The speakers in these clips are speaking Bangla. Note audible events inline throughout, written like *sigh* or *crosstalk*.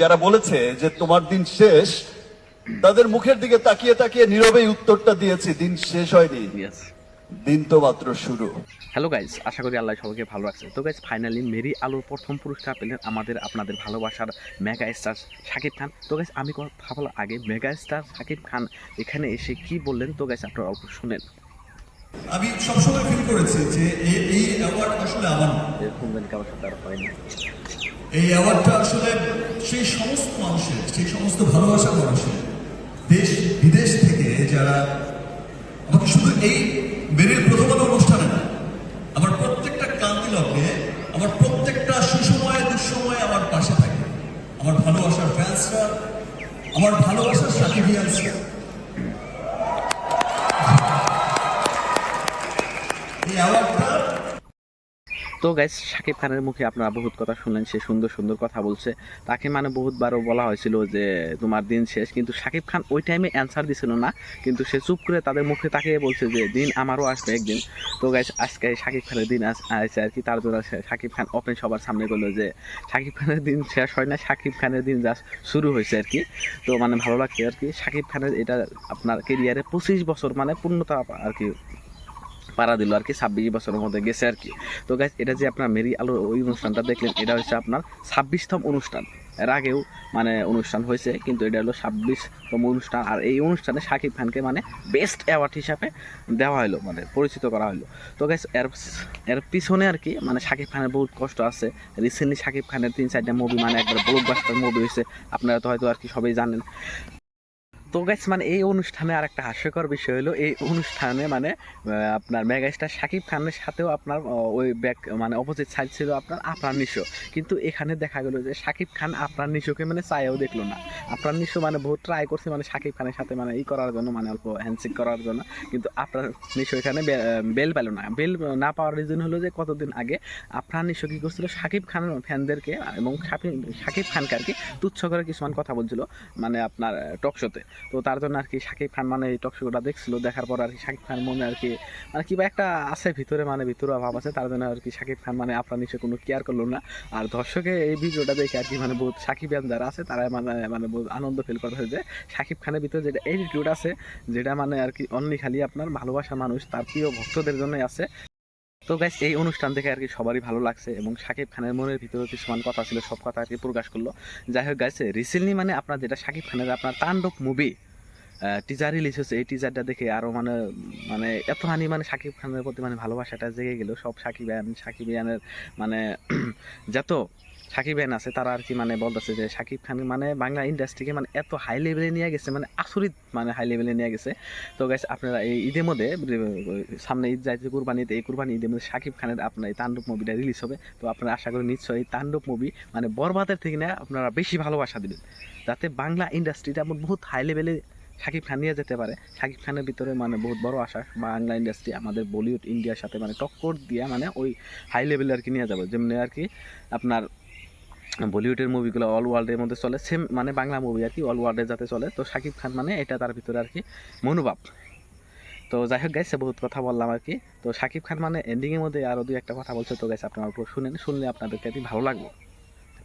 যারা বলেছে যে তোমার দিন শেষ তাদের মুখের দিকে তাকিয়ে তাকিয়ে নীরবেই উত্তরটা দিয়েছি দিন শেষ হয়নি। দিন তো মাত্র শুরু। হ্যালো গাইজ আশা করি আল্লাহ সবাইকে ভালো রাখছে তো গাইজ ফাইনালি মেরি আলোর প্রথম পুরস্কার পেলেন আমাদের আপনাদের ভালোবাসার মেগা স্টার শাকিব খান। তো গাইজ আমি কথা বলার আগে মেগা স্টার শাকিব খান এখানে এসে কি বললেন? তো গাইজ আপনারা অল্প শুনেন। আমি সবসময় ফিল করেছি যে এই অ্যাওয়ার্ড আসলে আমার এরকম কারোর সাথে আর হয় না। এই অ্যাওয়ার্ডটা আসলে সেই সমস্ত মানুষের, সেই সমস্ত ভালোবাসার মানুষের দেশ, বিদেশ থেকে যারা আমাকে শুধু এই মেরির প্রথম আলো অনুষ্ঠানে না, আমার প্রত্যেকটা ক্লান্তি লগ্নে আমার প্রত্যেকটা সুসময়ে, দুঃসময়ে আমার পাশে থাকে। আমার ভালোবাসার ফ্যান্সরা আমার ভালোবাসার সাকিবিয়ানসরা। এই অ্যাওয়ার্ডটা তো গাইজ শাকিব খানের মুখে আপনারা বহুত কথা শুনলেন, সে সুন্দর সুন্দর কথা বলছে। তাকে মানে বহুতবারও বলা হয়েছিল যে, তোমার দিন শেষ। কিন্তু শাকিব খান ওই টাইমে অ্যান্সার দিছিল না। কিন্তু সে চুপ করে তাদের মুখে তাকিয়ে বলছে যে, দিন আমারও আসবে একদিন। তো গাইজ আজকে শাকিব খানের দিন আস- আসছে আর কি। তার জন্য শাকিব খান ওপেন সবার সামনে বলল যে শাকিব খানের দিন শেষ হয় না শাকিব খানের দিন যা শুরু হয়েছে আর কি। তো মানে ভালো লাগছে আর কি। শাকিব খানের এটা আপনার কেরিয়ারে পঁচিশ বছর মানে পূর্ণতা আর কি পাড়া দিল আর কি, ছাব্বিশ বছরের মধ্যে গেছে আর কি। তো গাইজ এটা যে আপনার মেরি আলো ওই অনুষ্ঠানটা দেখলেন, এটা হচ্ছে আপনার ছাব্বিশতম অনুষ্ঠান। এর আগেও মানে অনুষ্ঠান হয়েছে, কিন্তু এটা হলো ছাব্বিশতম অনুষ্ঠান। আর এই অনুষ্ঠানে শাকিব খানকে মানে বেস্ট অ্যাওয়ার্ড হিসাবে দেওয়া হলো মানে পরিচিত করা হলো। তো গাইজ এর এর পিছনে আর কি মানে শাকিব খানের বহুত কষ্ট আছে। রিসেন্টলি শাকিব খানের তিন, চারটা মুভি মানে একবার ব্লকবাস্টার মুভি হয়েছে। আপনারা তো হয়তো আর কি সবাই জানেন। তো গাইস মানে এই অনুষ্ঠানে আর একটা হাস্যকর বিষয় হলো, এই অনুষ্ঠানে মানে আপনার মেগাস্টার শাকিব খানের সাথেও আপনার ওই ব্যাক মানে অপোজিট সাইড ছিল আপনার আপনার নিশো। কিন্তু এখানে দেখা গেলো যে শাকিব খান আপনার নিশোকে মানে চাইও দেখল না। আপনার নিশো মানে বহুত ট্রাই করছে মানে শাকিব খানের সাথে মানে ই করার জন্য মানে অল্প হ্যান্ডশেক করার জন্য। কিন্তু আপনার নিশো এখানে বেল পেল না। বেল না পাওয়ার রিজন হলো যে কতদিন আগে আপনার নিশো কি করছিল, শাকিব খানের ফ্যানদেরকে এবং শাকিব খানকে আর কি তুচ্ছ করে কিছুমান কথা বলছিল মানে আপনার টক শোতে তো তার জন্য আর কি শাকিব খান মানে এই টক শোটা দেখছিল, দেখার পর আর কি শাকিব খান মনে আর কি মানে কিবা একটা আছে ভিতরে মানে ভিতরে ভাব আছে, তার জন্য আর কি শাকিব খান মানে আপনার নিচে কোনো কেয়ার করল না। আর দর্শকে এই ভিডিওটা দেখে আর কি মানে বহুত সাকিবিয়ান যারা আছে, তারা মানে মানে আনন্দ ফিল করতেছে যে শাকিব খানের ভিতরে যেটা অ্যাটিটিউড আছে, যেটা মানে আর কি অনলি খালি আপনার ভালোবাসা মানুষ, তার প্রিয় ভক্তদের জন্যই আছে। তো গাইস এই অনুষ্ঠান দেখে আর কি সবারই ভালো লাগছে এবং শাকিব খানের মনের ভিতরে কিছুমান কথা ছিল, সব কথা আর কি প্রকাশ করল। যাই হোক গাইছে রিসেন্টলি মানে আপনার যেটা শাকিব খানের আপনার তাণ্ডব মুভি টিজার রিলিজ হয়েছে, এই টিজারটা দেখে আরও মানে মানে এত হানি মানে শাকিব খানের প্রতি মানে ভালোবাসাটা জেগে গেল। সব সাকিব সাকিব ইয়ানের মানে *clears throat* যত সাকিবিয়ান আছে, তারা আর কি মানে বলতেছে যে শাকিব খান মানে বাংলা ইন্ডাস্ট্রিকে মানে এত হাই লেভেলে নিয়ে গেছে মানে আসরিত মানে হাই লেভেলে নিয়ে গেছে। তো গাইস আপনারা এই ঈদের মধ্যে সামনে ঈদ যাইতে কুরবানি এই কুরবানি ঈদের মধ্যে শাকিব খানের আপনার এই তাণ্ডব মুভিটা রিলিজ হবে। তো আপনারা আশা করি নিশ্চয়ই এই তাণ্ডব মুভি মানে বরবাদের থেকে না আপনারা বেশি ভালোবাসা দিবেন। যাতে বাংলা ইন্ডাস্ট্রিটা বহুত হাই লেভেলে শাকিব খান নিয়ে যেতে পারে। শাকিব খানের ভিতরে মানে বহুত বড় আশা। বাংলা ইন্ডাস্ট্রি আমাদের বলিউড ইন্ডিয়ার সাথে মানে টক্কর দিয়ে মানে ওই হাই লেভেলে আর কি নিয়ে যাবে। যেমনি আর কি আপনার বলিউডের মুভিগুলো অল ওয়ার্ল্ডের মধ্যে চলে। সেম মানে বাংলা মুভি আর কি অল ওয়ার্ল্ডে যাতে চলে। তো শাকিব খান মানে এটা তার ভিতরে আর কি মনোভাব। তো যাই হোক গাইছে বহুত কথা বললাম আর কি। তো শাকিব খান মানে এন্ডিংয়ের মধ্যে আরও দুই একটা কথা বলছে। তো গাইছে আপনারা অল্প শুনেন, শুনলে আপনাদেরকে আর কি ভালো লাগবে।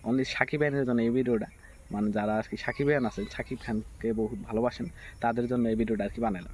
অনলি শাকিব খানের জন্য এই ভিডিওটা মানে যারা আর কি সাকিব খান আছেন সাকিব খানকে বহুত ভালোবাসেন, তাদের জন্য এই ভিডিওটা আর কি বানালাম